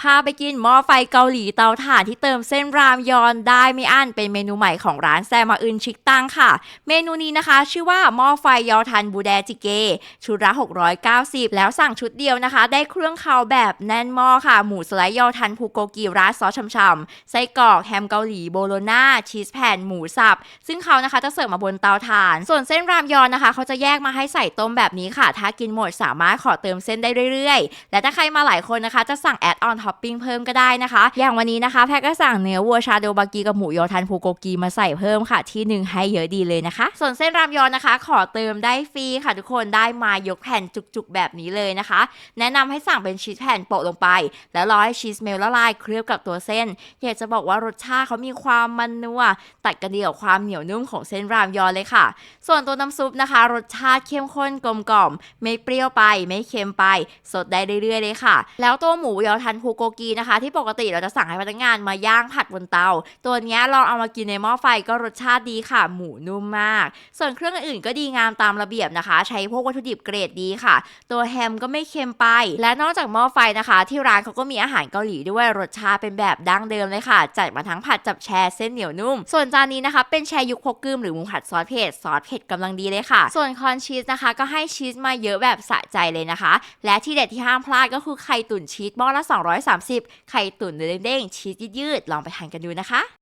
พาไปกินหม้อไฟเกาหลีเตาถ่านที่เติมเส้นรามยอนได้ไม่อั้นเป็นเมนูใหม่ของร้านแซมาอึนชิกตังค่ะ เมนูนี้นะคะ ชื่อว่าหม้อไฟยอทันบูแดจิเก ชุดละ 690 แล้วสั่งชุดเดียวนะคะ ได้เครื่องเคาวแบบแน่นหม้อค่ะ หมูสไลด์ยอทันพูโกกีราดซอสช่ำๆไส้กรอกแฮมเกาหลีโบโลน่าชีสแผ่นหมูสับ ซึ่งเขานะคะจะเสิร์ฟมาบนเตาถ่าน ส่วนเส้นรามยอนนะคะ เขาจะแยกมาให้ใส่ต้มแบบนี้ค่ะ ถ้ากินหมดสามารถขอเติมเส้นได้เรื่อยๆ และถ้าใครมาหลายคนนะคะ จะสั่งแอดออนท็อปปิ้งเพิ่มก็ได้นะคะ อย่างวันนี้นะคะแพทก็สั่งเนื้อวัวชาโดบากีกับหมูยอทันพูโกกีมาใส่เพิ่มค่ะที่หนึ่งให้เยอะดีเลยนะคะ ส่วนเส้นรามยอนนะคะ ขอเติมได้ฟรีค่ะทุกคนได้มายกแผ่นจุกๆแบบนี้เลยนะคะ แนะนำให้สั่งเป็นชีสแผ่นโปะลงไป แล้วรอให้ชีสเมลละลายเคลือบกับตัวเส้น อยากจะบอกว่ารสชาติเขามีความมันนัวตัดกันดีกับความเหนียวนุ่มของเส้นรามยอนเลยค่ะ ส่วนตัวน้ำซุปนะคะ รสชาติเข้มข้นกลมกล่อม ไม่เปรี้ยวไป ไม่เค็มไป สดได้เรื่อยๆเลยค่ะ แล้วตัวหมูยอทันพูโกกีนะคะ ที่ปกติเราจะสั่งให้พนักงานมาย่างผัดบนเตา ตัวนี้ลองเอามากินในหม้อไฟก็รสชาติดีค่ะ หมูนุ่มมาก ส่วนเครื่องอื่นก็ดีงามตามระเบียบนะคะ ใช้พวกวัตถุดิบเกรดดีค่ะ ตัวแฮมก็ไม่เค็มไป และนอกจากหม้อไฟนะคะ ที่ร้านเขาก็มีอาหารเกาหลีด้วยรสชาติเป็นแบบดั้งเดิมเลยค่ะ จัดมาทั้งผัดจับแชร์เส้นเหนียวนุ่ม ส่วนจานนี้นะคะ เป็นแชยุกพกกึมหรือหมูผัดซอสเผ็ดซอสเผ็ดกำลังดีเลยค่ะ ส่วนคอนชีสนะคะ ก็ให้ชีสมาเยอะแบบสะใจเลยนะคะ และที่เด็ดที่ห้ามพลาดก็คือไข่ตุ๋นชีสหม้อละ30 ไข่ตุ๋นเนื้อเด้งๆชีสยืดๆลองไปทานกันดูนะคะ